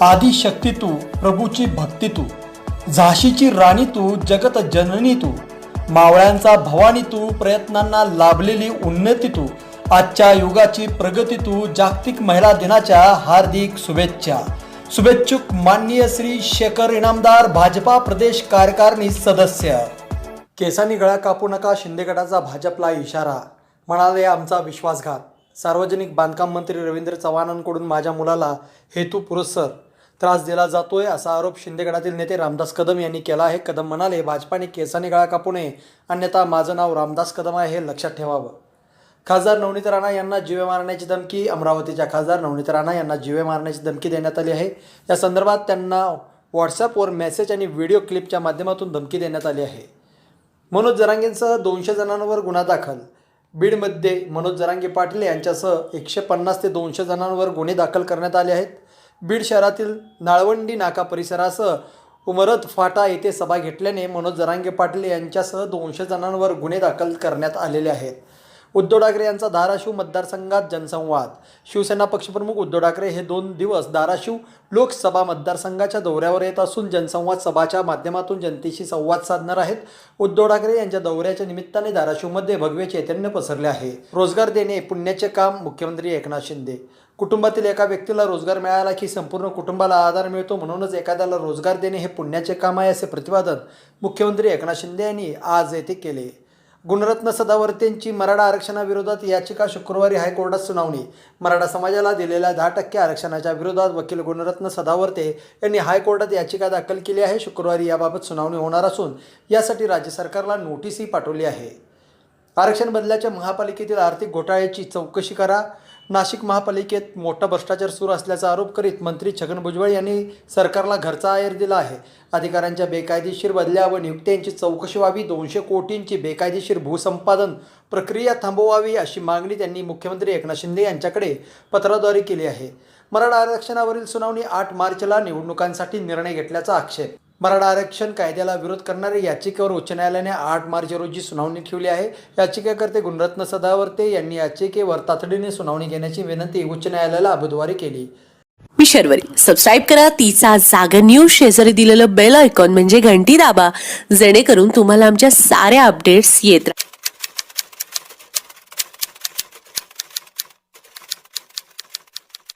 आदिशक्ती तू प्रभूची भक्ती तू झाशीची राणी तू जगत जननी तू मावळ्यांचा भवानी तू प्रयत्नांना लाभलेली उन्नती तू आजच्या युगाची प्रगती तू जागतिक महिला दिनाच्या हार्दिक शुभेच्छा. शुभेच्छुक माननीय श्री शेखर इनामदार भाजपा प्रदेश कार्यकारिणी सदस्य. केसांनी गळा कापू नका शिंदे गटाचा भाजपला इशारा. म्हणाले आमचा विश्वासघात. सार्वजनिक बांधकाम मंत्री रवींद्र चव्हाणांकडून माझ्या मुलाला हेतू पुरस्सर त्रास दिला जातोय असा आरोप शिंदेगडातील नेते रामदास कदम यांनी केला आहे. कदम म्हणाले भाजपाने केसाने गळा कापू नये अन्यथा माझं नाव रामदास कदम आहे हे लक्षात ठेवावं. खासदार नवनीत राणा यांना जीवे मारण्याची धमकी अमरावतीच्या खासदार नवनीत राणा यांना जीवे मारण्याची धमकी देण्यात आली आहे. या संदर्भात त्यांना व्हॉट्सअपवर मेसेज आणि व्हिडिओ क्लिपच्या माध्यमातून धमकी देण्यात आली आहे. मनोज जरांगेंसह दोनशे जणांवर गुन्हा दाखल बीडमध्ये मनोज जरांगे पाटील यांच्यासह एकशे पन्नास ते दोनशे जणांवर गुन्हे दाखल करण्यात आले आहेत. बीड शहरातील नाळवंडी नाका परिसरासह उमरत फाटा येथे सभा घेतल्याने मनोज जरांगे पाटील यांच्यासह दोनशे जणांवर गुन्हे दाखल करण्यात आलेले आहेत. उद्धव ठाकरे यांचा धाराशिव मतदारसंघात जनसंवाद. शिवसेना पक्षप्रमुख उद्धव ठाकरे हे दोन दिवस धाराशिव लोकसभा मतदारसंघाच्या दौऱ्यावर येत असून जनसंवाद सभाच्या माध्यमातून जनतेशी संवाद साधणार आहेत. उद्धव ठाकरे यांच्या दौऱ्याच्या निमित्ताने धाराशिवमध्ये भगवे चैतन्य पसरले आहे. रोजगार देणे पुण्याचे काम मुख्यमंत्री एकनाथ शिंदे. कुटुंबातील एका व्यक्तीला रोजगार मिळाला की संपूर्ण कुटुंबाला आधार मिळतो म्हणूनच एखाद्याला रोजगार देणे हे पुण्याचे काम आहे असे प्रतिपादन मुख्यमंत्री एकनाथ शिंदे यांनी आज येथे केले. गुणरत्न सदावर्तेंची मराठा आरक्षणाविरोधात याचिका शुक्रवारी हायकोर्टात सुनावणी. मराठा समाजाला दिलेल्या दहा टक्के आरक्षणाच्या विरोधात वकील गुणरत्न सदावर्ते यांनी हायकोर्टात याचिका दाखल केली आहे. शुक्रवारी याबाबत सुनावणी होणार असून यासाठी राज्य सरकारला नोटीसही पाठवली आहे. आरक्षण बदल्याच्या महापालिकेतील आर्थिक घोटाळ्याची चौकशी करा. नाशिक महापालिकेत मोठा भ्रष्टाचार सुरू असल्याचा आरोप करीत मंत्री छगन भुजबळ यांनी सरकारला घरचा आहेर दिला आहे. अधिकाऱ्यांच्या बेकायदेशीर बदल्या व नियुक्त्यांची चौकशी व्हावी दोनशे कोटींची बेकायदेशीर भूसंपादन प्रक्रिया थांबवावी अशी मागणी त्यांनी मुख्यमंत्री एकनाथ शिंदे यांच्याकडे पत्राद्वारे केली आहे. मराठा आरक्षणावरील सुनावणी आठ मार्चला निवडणुकांसाठी निर्णय घेतल्याचा आक्षेप मराठा आरक्षण कायद्याला विरोध करणाऱ्या याचिकेवर उच्च न्यायालयाने आठ मार्च रोजी सुनावणी ठेवली आहे. याचिकाकर्ते गुणरत्न सदावर्ते यांनी याचिकेवर तातडीने सुनावणी घेण्याची विनंती उच्च न्यायालयाला बुधवारी केली. मी शर्वरी. सबस्क्राईब करा. तिचा जागर न्यूज शेजारी दिलेलं बेल आयकॉन म्हणजे घंटी दाबा. जेणेकरून तुम्हाला आमच्या साऱ्या अपडेट्स येत राहतील